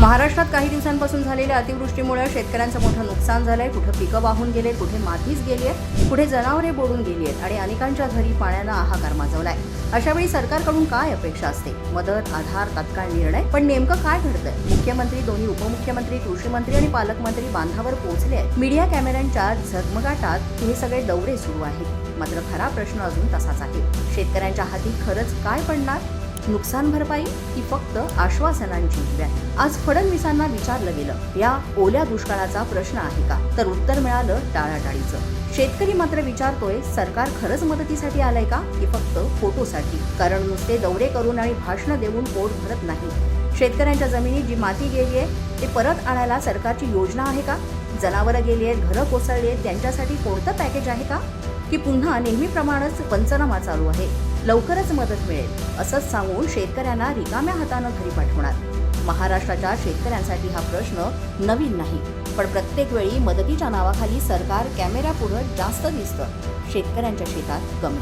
महाराष्ट्रात काही दिवसांपासून झालेल्या अतिवृष्टीमुळे शेतकऱ्यांचं मोठं नुकसान झालंय. कुठं पिकं वाहून गेले कुठे मातीच गेली आहे कुठे जनावरे बोडून गेली आहेत आणि अनेकांच्या घरी पाण्यानं हाहाकार माजवलाय. अशा वेळी सरकारकडून काय अपेक्षा असते? मदत आधार तात्काळ निर्णय? पण नेमकं काय घडतंय? मुख्यमंत्री दोन्ही उपमुख्यमंत्री कृषी मंत्री आणि पालकमंत्री बांधावर पोहोचले आहेत. मीडिया कॅमेऱ्यांच्या झगमगाटात हे सगळे दौरे सुरू आहेत. मात्र खरा प्रश्न अजून तसाच आहे. शेतकऱ्यांच्या हाती खरंच काय पडणार? नुकसान भरपाई की फक्त आश्वासनांची व्याय आज फडणवीसांना विचारलं गेलं या ओल्या दुष्काळाचा प्रश्न आहे का? तर उत्तर मिळालं टाळाटाळीचं. शेतकरी मात्र विचारतोय सरकार खरंच मदतीसाठी आलंय का? की फक्त फोटोसाठी. कारण नुसते दौरे करून आणि भाषणं देऊन पोट भरत नाही. शेतकऱ्यांच्या जमिनीत जी माती गेली आहे ते परत आणायला सरकारची योजना आहे का? जनावरं गेली आहेत घरं कोसळली आहेत त्यांच्यासाठी कोणतं पॅकेज आहे का? की पुन्हा नेहमीप्रमाणेच पंचनामा चालू आहे. लवकरच मदत मिळेल असंच सांगून शेतकऱ्यांना रिकाम्या हातानं घरी पाठवणार. महाराष्ट्राच्या शेतकऱ्यांसाठी हा प्रश्न नवीन नाही पण प्रत्येक वेळी मदतीच्या नावाखाली सरकार कॅमेऱ्यापुढं जास्त दिसतं. शेतकऱ्यांच्या शेतात कमी